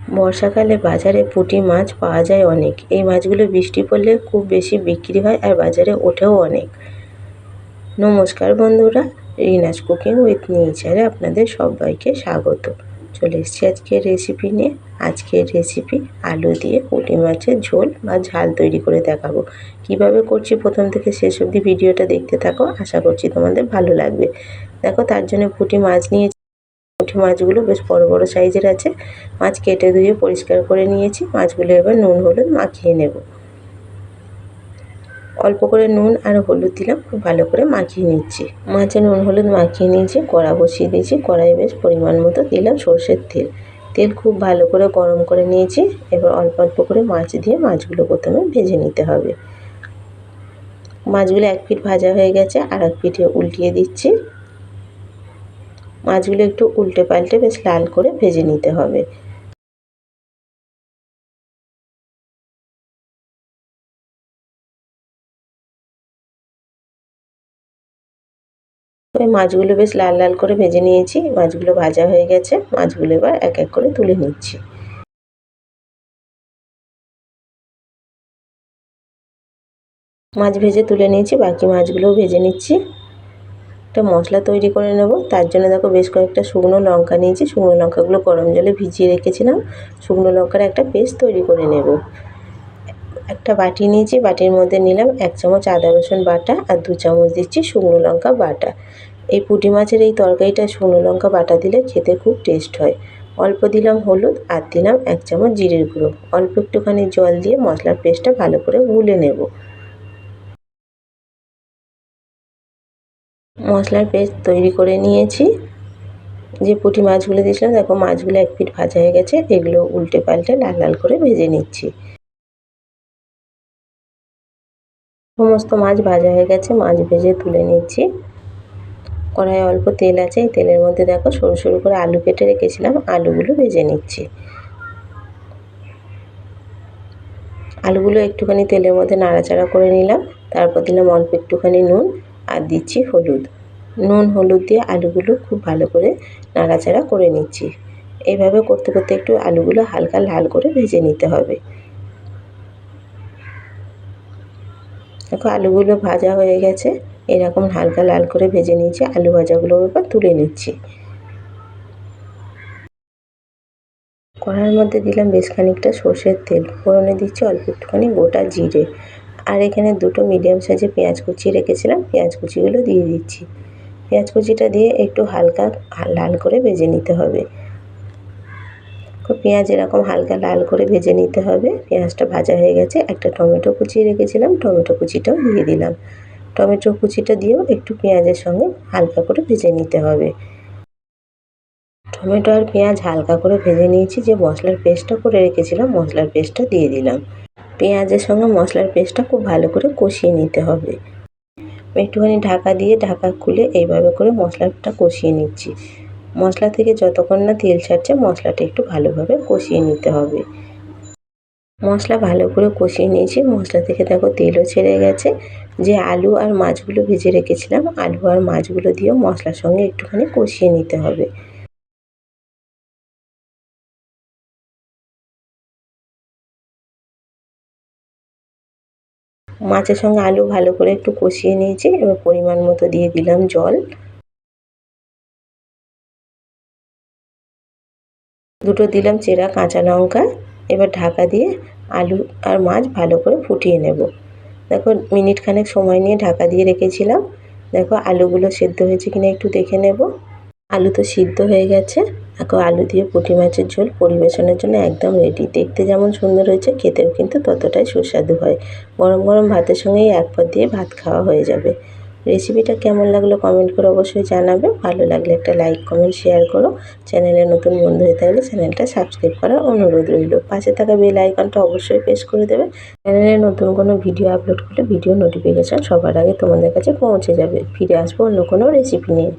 বর্ষাকালে বাজারে পুঁটি মাছ পাওয়া যায় অনেক। এই মাছগুলো বৃষ্টি পড়লে খুব বেশি বিক্রি হয় আর বাজারে ওঠেও অনেক। নমস্কার বন্ধুরা রিনাস কুকিং উইথ নেচারে আপনাদের সবাইকে স্বাগত। চলে এসেছি আজকের রেসিপি নিয়ে। আজকের রেসিপি আলু দিয়ে পুঁটি মাছের ঝোল বা ঝাল তৈরি করে দেখাবো। কীভাবে করছি প্রথম থেকে শেষ অবধি ভিডিওটা দেখতে থাকো। আশা করছি তোমাদের ভালো লাগবে। দেখো তার জন্য পুঁটি মাছ নিয়ে পুঁটি মাছগুলো বেশ বড় বড় সাইজের আছে। মাছ কেটে ধুয়ে পরিষ্কার করে নিয়েছি। মাছগুলো এবার নুন, হলুদ মাখিয়ে নেব। অল্প করে নুন আর হলুদ দিলাম। খুব ভালো করে মাখিয়ে নিচ্ছি। মাছে নুন, হলুদ মাখিয়ে নিয়েছি। কড়া বসিয়ে দিয়েছি। কড়াই বেশ পরিমাণ মতো দিলাম সর্ষের তেল। তেল খুব ভালো করে গরম করে নিয়েছি। এবার অল্প অল্প করে মাছ দিয়ে মাছগুলো প্রথমে ভেজে নিতে হবে। মাছগুলো এক পিঠ ভাজা হয়ে গেছে। আর এক পিঠে উল্টিয়ে দিচ্ছি। মাছগুলো একটু উল্টে পাল্টে বেশ লাল করে ভেজে নিতে হবে। মাছগুলো বেশ লাল লাল করে ভেজে নিয়েছি, মাছগুলো ভাজা হয়ে গেছে, মাছগুলো এবার এক এক করে তুলে নিচ্ছি। মাছ ভেজে তুলে নিয়েছি, বাকি মাছগুলোও ভেজে নিচ্ছি। একটা মশলা তৈরি করে নেব। তার জন্য দেখো বেশ কয়েকটা শুকনো লঙ্কা নিয়েছি। শুকনো লঙ্কাগুলো গরম জলে ভিজিয়ে রেখেছিলাম। শুকনো লঙ্কার একটা পেস্ট তৈরি করে নেব। একটা বাটি নিয়েছি, বাটির মধ্যে নিলাম এক চামচ আদা রসুন বাটা আর দু চামচ দিচ্ছি শুকনো লঙ্কা বাটা। এই পুঁটি মাছের এই তরকারিটা শুকনো লঙ্কা বাটা দিলে খেতে খুব টেস্ট হয়। অল্প দিলাম হলুদ আর দিলাম এক চামচ জিরের গুঁড়ো। অল্প একটুখানি জল দিয়ে মশলার পেস্টটা ভালো করে গুলে নেব। মশলার পেস্ট তৈরি করে নিয়েছি। যে পুঁটি মাছগুলো দিয়েছিলাম, দেখো মাছগুলো এক পিঠ ভাজা হয়ে গেছে, এগুলো উল্টে পাল্টে লাল লাল করে ভেজে নিচ্ছি। সমস্ত মাছ ভাজা হয়ে গেছে, মাছ ভেজে তুলে নিচ্ছি। কড়াইয়ে অল্প তেল আছে, এই তেলের মধ্যে দেখো সরু সরু করে আলু কেটে রেখেছিলাম, আলুগুলো ভেজে নিচ্ছি। আলুগুলো একটুখানি তেলের মধ্যে নাড়াচাড়া করে নিলাম, তারপর দিলাম অল্প একটুখানি নুন। আর দিচ্ছি হলুদ। নুন, হলুদ দিয়ে আলুগুলো খুব ভালো করে নাড়াচাড়া করে নিচ্ছি। এইভাবে করতে করতে একটু আলুগুলো হালকা লাল করে ভেজে নিতে হবে। দেখো, আলুগুলো ভাজা হয়ে গেছে। এরকম হালকা লাল করে ভেজে নিয়েছি। আলু ভাজাগুলো এবার তুলে নিচ্ছি। কড়ার মধ্যে দিলাম বেশ খানিকটা সর্ষের তেল। ফোড়নে দিচ্ছি অল্প একটুখানি গোটা জিরে। আর এখানে দুটো মিডিয়াম সাইজে পেঁয়াজ কুচিয়ে রেখেছিলাম। পেঁয়াজ কুচিগুলো দিয়ে দিচ্ছি। পেঁয়াজ কুচিটা দিয়ে একটু হালকা লাল করে ভেজে নিতে হবে। পেঁয়াজ এরকম হালকা লাল করে ভেজে নিতে হবে। পেঁয়াজটা ভাজা হয়ে গেছে। একটা টমেটো কুচিয়ে রেখেছিলাম। টমেটো কুচিটাও দিয়ে দিলাম। টমেটো কুচিটা দিয়েও একটু পেঁয়াজের সঙ্গে হালকা করে ভেজে নিতে হবে। টমেটো আর পেঁয়াজ হালকা করে ভেজে নিয়েছি। যে মশলার পেস্টটা করে রেখেছিলাম, মশলার পেস্টটা দিয়ে দিলাম। পেঁয়াজের সঙ্গে মশলার পেস্টটা খুব ভালো করে কষিয়ে নিতে হবে। একটুখানি ঢাকা দিয়ে ঢাকা খুলে এইভাবে করে মশলাটা কষিয়ে নিচ্ছি। মশলা থেকে যতক্ষণ না তেল ছাড়ছে, মশলাটা একটু ভালোভাবে কষিয়ে নিতে হবে। মশলা ভালো করে কষিয়ে নিয়েছি। মশলা থেকে দেখো তেলও ছেড়ে গেছে। যে আলু আর মাছগুলো ভেজে রেখেছিলাম, আলু আর মাছগুলো দিয়েও মশলার সঙ্গে একটুখানি কষিয়ে নিতে হবে। মাছের সঙ্গে আলু ভালো করে একটু কষিয়ে নিয়েছি, এবার পরিমাণ মতো দিয়ে দিলাম জল। দুটো দিলাম চেরা কাঁচা লঙ্কা, এবার ঢাকা দিয়ে আলু আর মাছ ভালো করে ফুটিয়ে নেব। দেখো, মিনিট খানেক সময় নিয়ে ঢাকা দিয়ে রেখেছিলাম। দেখো, আলুগুলো সেদ্ধ হয়েছে কিনা একটু দেখে নেব। আলু তো সিদ্ধ হয়ে গেছে। দেখো আলু দিয়ে পুঁটি মাছের ঝোল পরিবেশনের জন্য একদম রেডি দেখতে যেমন সুন্দর হয়েছে, খেতেও কিন্তু ততটাই সুস্বাদু হয়। গরম গরম ভাতের সঙ্গেই এক পদ দিয়ে ভাত খাওয়া হয়ে যাবে। রেসিপিটা কেমন লাগল কমেন্ট করে অবশ্যই জানাবে। ভালো লাগলে একটা লাইক কমেন্ট শেয়ার করো। চ্যানেলে নতুন বন্ধু হয়ে থাকলে চ্যানেলটা সাবস্ক্রাইব করার অনুরোধ রইল। পাশে থাকা বেল আইকনটা অবশ্যই প্রেস করে দেবে। চ্যানেলে নতুন কোনো ভিডিও আপলোড করলে ভিডিও নোটিফিকেশান সবার আগে তোমাদের কাছে পৌঁছে যাবে। ফিরে আসব অন্য কোনো রেসিপি নিয়ে।